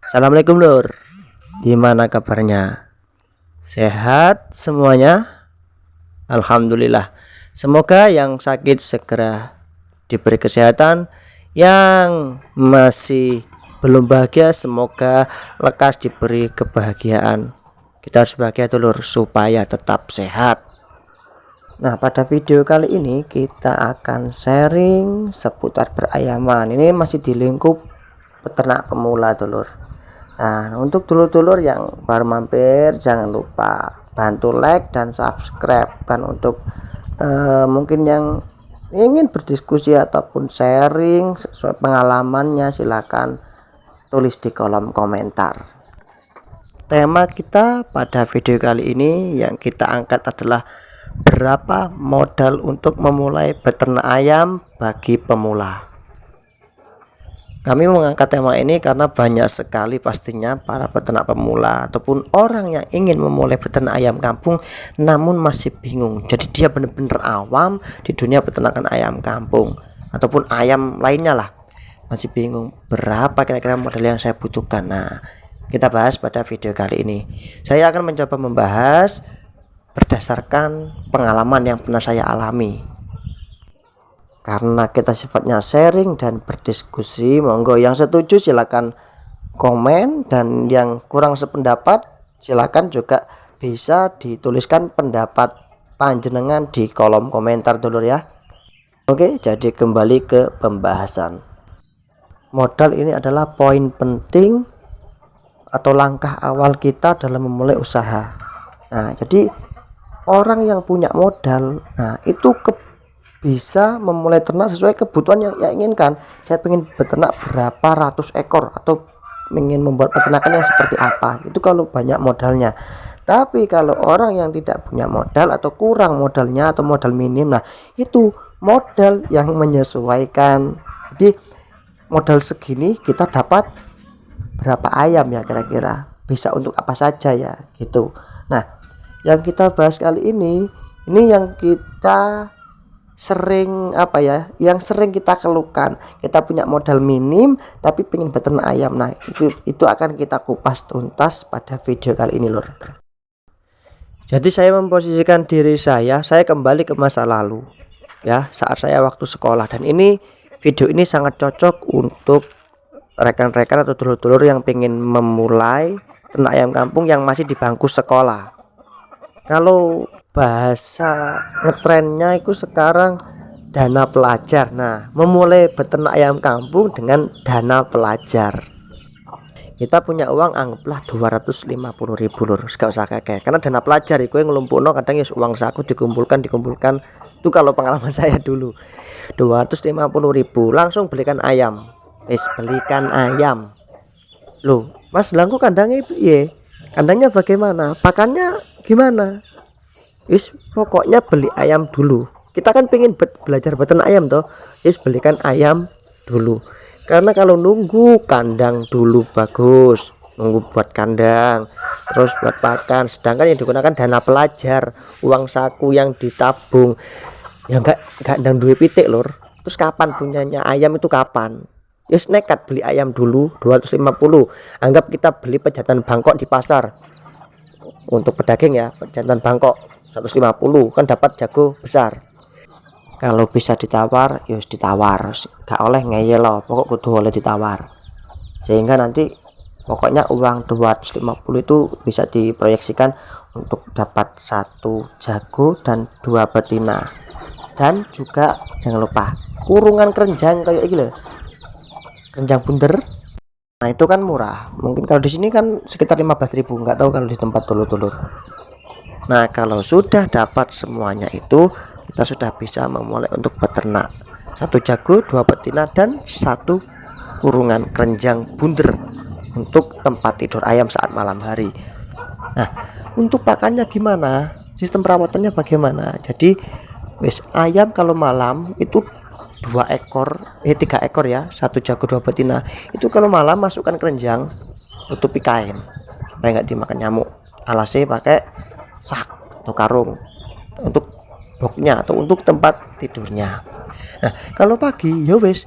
Assalamualaikum Lur Gimana kabarnya? Sehat semuanya? Alhamdulillah. Semoga yang sakit segera diberi kesehatan. Yang masih belum bahagia semoga lekas diberi kebahagiaan. Kita harus bahagia dulur supaya tetap sehat. Nah pada video kali ini kita akan sharing seputar perayaman. Ini masih di lingkup peternak pemula dulur Nah, untuk dulur-dulur yang baru mampir jangan lupa bantu like dan subscribe kan untuk uh, mungkin yang ingin berdiskusi ataupun sharing sesuai pengalamannya silakan tulis di kolom komentar. Tema kita pada video kali ini yang kita angkat adalah berapa modal untuk memulai beternak ayam bagi pemula. Kami mengangkat tema ini karena banyak sekali pastinya para peternak pemula ataupun orang yang ingin memulai beternak ayam kampung namun masih bingung. Jadi dia benar-benar awam di dunia peternakan ayam kampung ataupun ayam lainnya lah. Masih bingung berapa kira-kira modal yang saya butuhkan. Nah, kita bahas pada video kali ini. Saya akan mencoba membahas berdasarkan pengalaman yang pernah saya alami karena kita sifatnya sharing dan berdiskusi monggo yang setuju silakan komen dan yang kurang sependapat silakan juga bisa dituliskan pendapat panjenengan di kolom komentar dulu ya. Oke jadi kembali ke pembahasan. Modal ini adalah poin penting atau langkah awal kita dalam memulai usaha. Nah jadi orang yang punya modal nah itu ke bisa memulai ternak sesuai kebutuhan yang ia inginkan. Saya ingin beternak berapa ratus ekor atau ingin membuat peternakan yang seperti apa. Itu kalau banyak modalnya. Tapi kalau orang yang tidak punya modal atau kurang modalnya atau modal minim nah itu modal yang menyesuaikan. Jadi modal segini kita dapat berapa ayam ya kira-kira? Bisa untuk apa saja ya gitu. Nah yang kita bahas kali ini ini yang kita sering apa ya yang sering kita keluhkan. Kita punya modal minim tapi pengen beternak ayam. Nah itu itu akan kita kupas tuntas pada video kali ini lor jadi saya memposisikan diri saya saya kembali ke masa lalu ya saat saya waktu sekolah. Dan ini video ini sangat cocok untuk rekan-rekan atau dulur-dulur yang pengen memulai ternak ayam kampung yang masih di bangku sekolah. Kalau bahasa ngetrennya itu sekarang dana pelajar. Nah memulai beternak ayam kampung dengan dana pelajar. Kita punya uang anggaplah 250 ribu lur gak usah kakek karena dana pelajar itu yang ngelumpuno kadang ya uang saku dikumpulkan dikumpulkan. Itu kalau pengalaman saya dulu. 250 ribu langsung belikan ayam. Es belikan ayam. Loh mas langku kandangnya iya kandangnya bagaimana? Pakannya gimana is pokoknya beli ayam dulu. Kita kan pengen be belajar beternak ayam toh. Is belikan ayam dulu. Karena kalau nunggu kandang dulu bagus. Nunggu buat kandang terus buat pakan. Sedangkan yang digunakan dana pelajar. Uang saku yang ditabung. Ya enggak enggak ndang duit pitik lur. Terus kapan punyanya? Ayam itu kapan? Yes nekat beli ayam dulu 250 anggap kita beli pejantan bangkok di pasar. Untuk pedagang ya pejantan bangkok 150 kan dapat jago besar. Kalau bisa ditawar ya ditawar. Gak oleh ngeyel loh pokok kudu oleh ditawar. Sehingga nanti pokoknya uang 250 itu bisa diproyeksikan untuk dapat satu jago dan dua betina. Dan juga jangan lupa kurungan kerenjang kayak gini kerenjang bunder. Nah itu kan murah. Mungkin kalau di sini kan sekitar 15.000 nggak tahu kalau di tempat telur-telur Nah kalau sudah dapat semuanya itu kita sudah bisa memulai untuk beternak satu jago dua betina dan satu kurungan kerenjang bunder untuk tempat tidur ayam saat malam hari. Nah untuk pakannya gimana? Sistem perawatannya bagaimana? Jadi wis ayam kalau malam itu dua ekor eh tiga ekor ya satu jago dua betina. Itu kalau malam masukkan kerenjang tutupi kain supaya nggak dimakan nyamuk. Alasnya pakai sak atau karung. Untuk boxnya atau untuk tempat tidurnya. Nah kalau pagi ya wes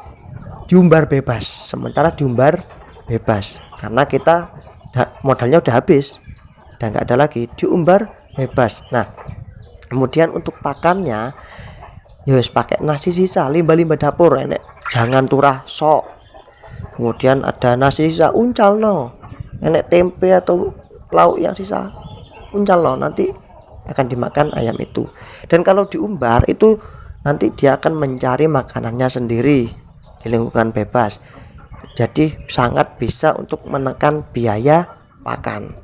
diumbar bebas. Sementara diumbar bebas. Karena kita modalnya udah habis. Udah nggak ada lagi diumbar bebas. Nah kemudian untuk pakannya ya pakai nasi sisa limbah-limbah dapur enek. Jangan turah sok. Kemudian ada nasi sisa uncal no enek tempe atau lauk yang sisa uncal no nanti akan dimakan ayam itu. Dan kalau diumbar itu nanti dia akan mencari makanannya sendiri di lingkungan bebas. Jadi sangat bisa untuk menekan biaya pakan.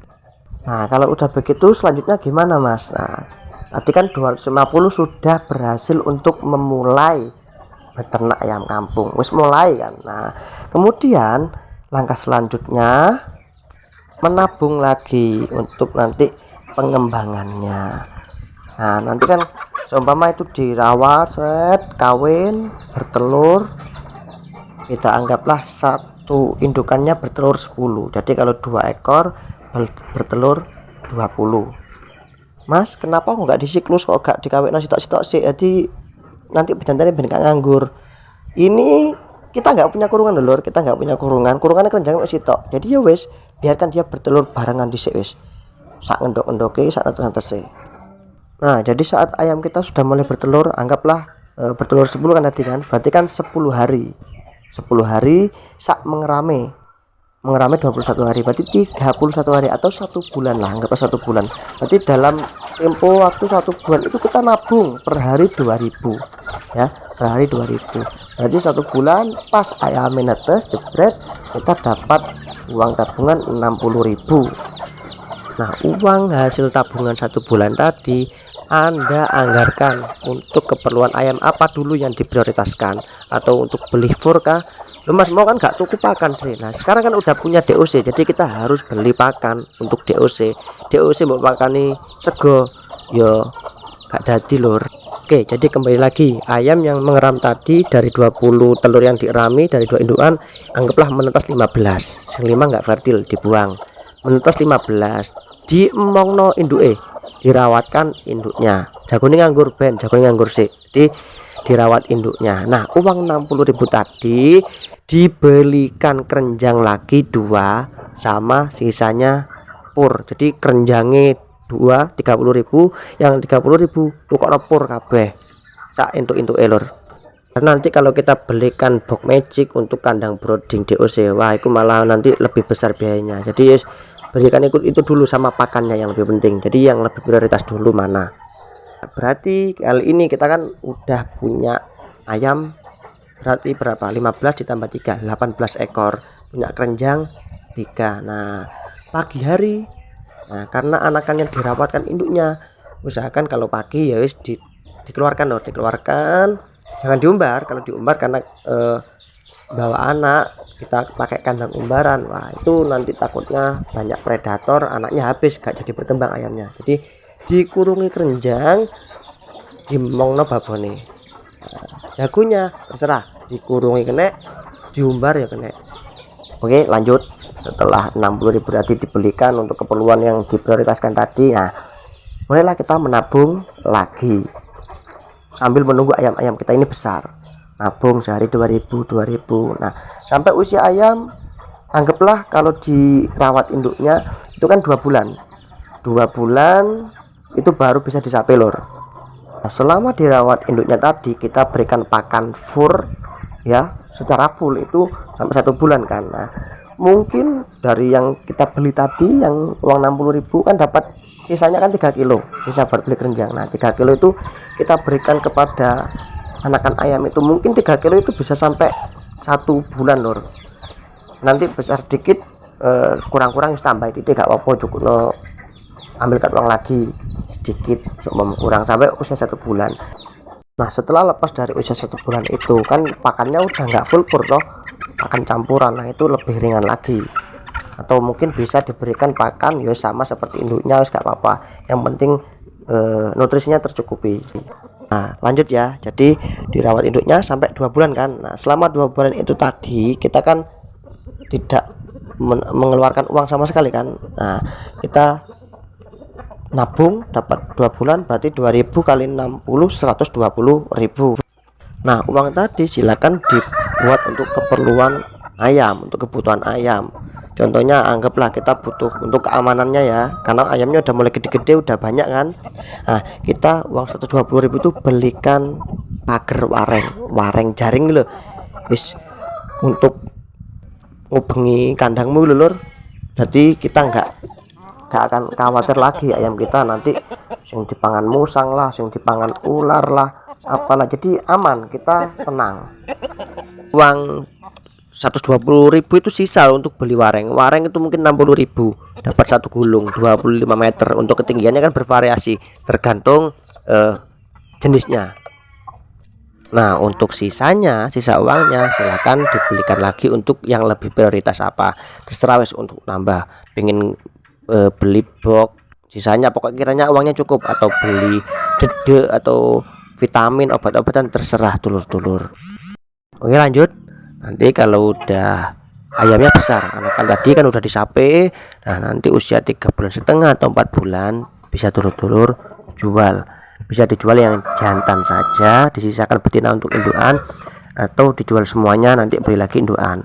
Nah kalau udah begitu selanjutnya gimana mas? Nah tadi kan 250 sudah berhasil untuk memulai beternak ayam kampung. Wis mulai kan? Nah kemudian langkah selanjutnya menabung lagi untuk nanti pengembangannya. Nah nanti kan seumpama itu dirawat set kawin bertelur kita anggaplah satu indukannya bertelur 10 jadi kalau dua ekor bertelur 20 Mas kenapa kok nggak disiklus kok gak dikawin nasi tak sitok sih? Jadi nanti bejantannya ben nganggur. Ini kita nggak punya kurungan lur. Kita nggak punya kurungan. Kurungannya kan jangan sitok. Jadi ya wes biarkan dia bertelur barengan di wes sak ngendok endoke sak ngetese nah jadi saat ayam kita sudah mulai bertelur anggaplah e, bertelur 10 kan tadi kan? Berarti kan 10 hari. 10 hari sak mengerame. Mengerami 21 hari. Berarti 31 hari atau satu bulan lah anggaplah satu bulan. Berarti dalam tempo waktu satu bulan itu kita nabung per hari 2000 ya per hari 2000 berarti satu bulan pas ayam menetes jebret kita dapat uang tabungan 60000 nah uang hasil tabungan satu bulan tadi anda anggarkan untuk keperluan ayam apa dulu yang diprioritaskan? Atau untuk beli furka lu mas mau kan gak tuku pakan sih nah sekarang kan udah punya DOC jadi kita harus beli pakan untuk DOC DOC mau pakani sego. Yo gak jadi lur. Oke jadi kembali lagi. Ayam yang mengeram tadi dari 20 telur yang dirami dari dua indukan anggaplah menetas 15 yang 5 nggak fertil dibuang. Menetas 15 di emongno induke dirawatkan induknya. Jago ini nganggur ben jago ini nganggur sih jadi dirawat induknya. Nah uang 60.000 tadi dibelikan kerenjang lagi dua sama sisanya pur. Jadi kerenjangnya dua 30.000 yang 30.000 tukar pur kabeh. Cak untuk untuk elor karena nanti kalau kita belikan box magic untuk kandang brooding DOC wah itu malah nanti lebih besar biayanya. Jadi berikan ikut itu dulu sama pakannya yang lebih penting. Jadi yang lebih prioritas dulu mana. Berarti kali ini kita kan udah punya ayam berarti berapa? 15 ditambah 3 18 ekor. Punya kerenjang 3 nah pagi hari. Nah karena anakan yang dirawatkan induknya usahakan kalau pagi ya wis di, dikeluarkan loh dikeluarkan. Jangan diumbar. Kalau diumbar karena eh, bawa anak kita pakai kandang umbaran. Wah itu nanti takutnya banyak predator anaknya habis gak jadi berkembang ayamnya. Jadi dikurungi kerenjang dimongno babone. Nah, jagonya terserah dikurungi kena diumbar ya kena oke lanjut. Setelah 60.000 tadi dibelikan untuk keperluan yang diprioritaskan tadi nah mulailah kita menabung lagi. Sambil menunggu ayam-ayam kita ini besar nabung sehari 2000 2000 nah sampai usia ayam anggaplah kalau dirawat induknya itu kan dua bulan. Dua bulan itu baru bisa disapai lor. Nah, selama dirawat induknya tadi kita berikan pakan fur ya secara full itu sampai satu bulan kan. Nah mungkin dari yang kita beli tadi yang uang 60.000 kan dapat sisanya kan 3 kilo sisa buat beli kerenjang nah 3 kilo itu kita berikan kepada anakan ayam itu mungkin 3 kilo itu bisa sampai satu bulan lor nanti besar dikit eh, kurang-kurang uh, tambah itu tidak apa-apa cukup no ambilkan uang lagi sedikit cuma kurang sampai usia satu bulan. Nah setelah lepas dari usia satu bulan itu kan pakannya udah nggak full pur toh. Pakan campuran nah itu lebih ringan lagi. Atau mungkin bisa diberikan pakan ya sama seperti induknya nggak apa-apa. Yang penting e, nutrisinya tercukupi nah lanjut ya. Jadi dirawat induknya sampai dua bulan kan. Nah selama dua bulan itu tadi kita kan tidak mengeluarkan uang sama sekali kan. Nah kita nabung dapat dua bulan berarti 2000 kali 60 120 ribu. Nah uang tadi silakan dibuat untuk keperluan ayam untuk kebutuhan ayam contohnya anggaplah kita butuh untuk keamanannya ya. Karena ayamnya udah mulai gede-gede udah banyak kan. Nah kita uang 120.000 itu belikan pagar wareng wareng jaring loh wis untuk ngubengi kandangmu lulur jadi kita enggak gak akan khawatir lagi ayam kita nanti. Yang dipangan musang lah yang dipangan ular lah apalah. Jadi aman kita tenang. Uang 120.000 itu sisa untuk beli wareng. Wareng itu mungkin 60.000 dapat satu gulung 25 meter. Untuk ketinggiannya kan bervariasi tergantung eh, jenisnya. Nah untuk sisanya sisa uangnya silahkan dibelikan lagi untuk yang lebih prioritas apa. Terserah wes untuk nambah. Pengen e, beli box sisanya pokok kiranya uangnya cukup. Atau beli dede atau vitamin obat-obatan terserah dulur-dulur. Oke lanjut nanti kalau udah ayamnya besar karena kan tadi kan udah disape nah nanti usia tiga bulan setengah atau empat bulan bisa dulur-dulur jual. Bisa dijual yang jantan saja disisakan betina untuk indukan atau dijual semuanya nanti beli lagi indukan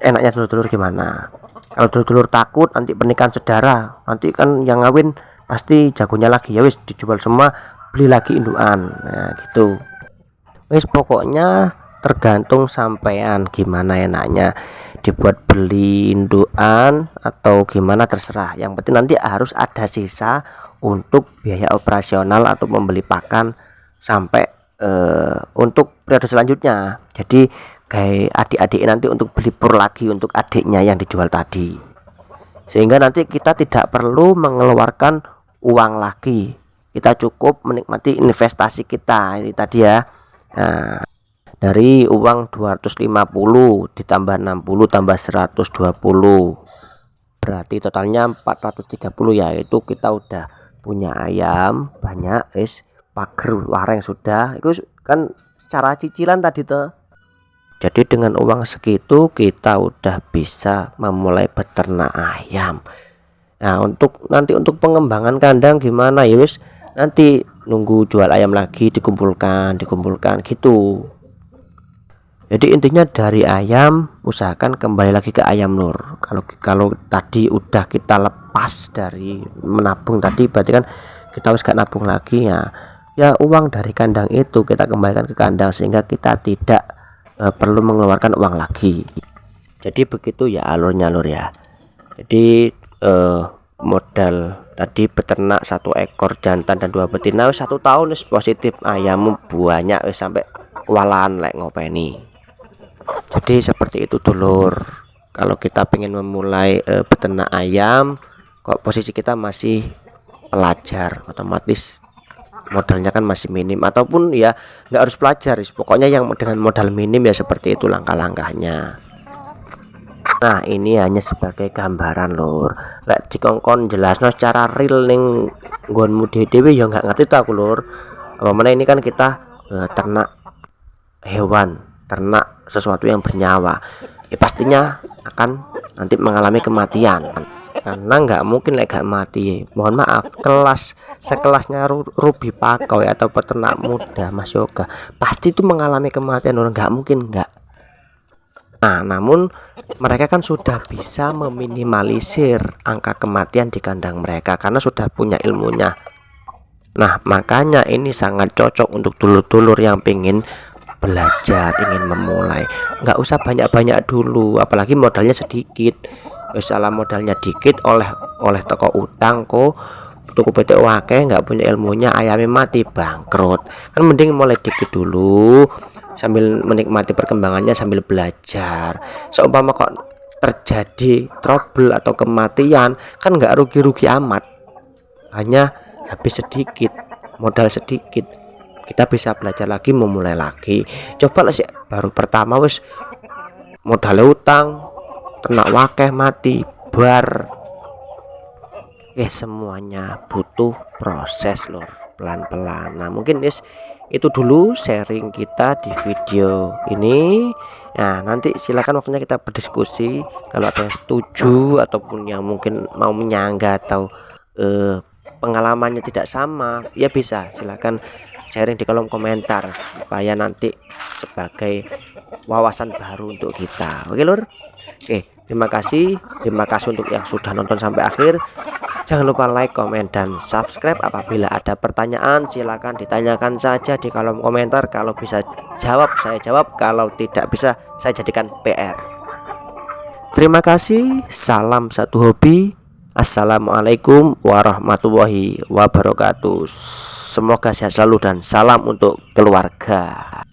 enaknya dulur-dulur gimana? Kalau dulur-dulur takut nanti pernikahan saudara nanti kan yang ngawin pasti jagonya lagi. Ya wis dijual semua beli lagi indukan nah gitu. Wis pokoknya tergantung sampean gimana enaknya dibuat beli indukan atau gimana terserah. Yang penting nanti harus ada sisa untuk biaya operasional atau membeli pakan sampai uh, untuk periode selanjutnya. Jadi kayak adik-adik nanti untuk beli pur lagi untuk adiknya yang dijual tadi. Sehingga nanti kita tidak perlu mengeluarkan uang lagi. Kita cukup menikmati investasi kita. Ini tadi ya. Nah, dari uang 250 ditambah 60 tambah 120 berarti totalnya 430 ya itu kita udah punya ayam banyak es pagar wareng sudah. Itu kan secara cicilan tadi tuh jadi dengan uang segitu kita udah bisa memulai beternak ayam. Nah untuk nanti untuk pengembangan kandang gimana ya wis? Nanti nunggu jual ayam lagi dikumpulkan dikumpulkan gitu jadi intinya dari ayam usahakan kembali lagi ke ayam nur. Kalau kalau tadi udah kita lepas dari menabung tadi berarti kan kita harus gak nabung lagi ya. Ya uang dari kandang itu kita kembalikan ke kandang sehingga kita tidak e, perlu mengeluarkan uang lagi. Jadi begitu ya alurnya lur ya. Jadi e, modal tadi peternak satu ekor jantan dan dua betina satu tahun positif ayam banyak sampai kewalahan like ngopeni jadi seperti itu dulur. Kalau kita pengen memulai e, peternak ayam kok posisi kita masih pelajar otomatis modalnya kan masih minim. Ataupun ya nggak harus pelajar pokoknya yang dengan modal minim ya seperti itu langkah-langkahnya. Nah ini hanya sebagai gambaran lur. Lek dikongkon jelas no secara real ning nggonmu dewe ya nggak ngerti tak lur. Apa mana ini kan kita uh, ternak hewan ternak sesuatu yang bernyawa ya pastinya akan nanti mengalami kematian. Karena nggak mungkin lagi gak mati. Mohon maaf kelas sekelasnya Ruby Pakau atau peternak muda Mas Yoga pasti itu mengalami kematian orang nggak mungkin nggak. Nah namun mereka kan sudah bisa meminimalisir angka kematian di kandang mereka karena sudah punya ilmunya. Nah makanya ini sangat cocok untuk dulur-dulur yang pingin belajar ingin memulai. Nggak usah banyak-banyak dulu apalagi modalnya sedikit. Salah modalnya dikit oleh oleh toko utang kok. Tuku PT wake nggak punya ilmunya ayamnya mati bangkrut. Kan mending mulai dikit dulu sambil menikmati perkembangannya sambil belajar. Seumpama kok terjadi trouble atau kematian kan nggak rugi-rugi amat. Hanya habis sedikit modal sedikit kita bisa belajar lagi memulai lagi. Coba lah sih baru pertama wis modal utang ternak wakeh mati bar. Ya semuanya butuh proses lor pelan-pelan. Nah mungkin is itu dulu sharing kita di video ini. Nah nanti silakan waktunya kita berdiskusi. Kalau ada yang setuju ataupun yang mungkin mau menyangga atau eh, pengalamannya tidak sama ya bisa. Silakan sharing di kolom komentar supaya nanti sebagai wawasan baru untuk kita. Oke lur? Oke terima kasih. Terima kasih untuk yang sudah nonton sampai akhir. Jangan lupa like comment dan subscribe apabila ada pertanyaan. Silahkan ditanyakan saja di kolom komentar. Kalau bisa jawab saya jawab. Kalau tidak bisa saya jadikan PR terima kasih. Salam satu hobi Assalamualaikum warahmatullahi wabarakatuh. Semoga sehat selalu dan salam untuk keluarga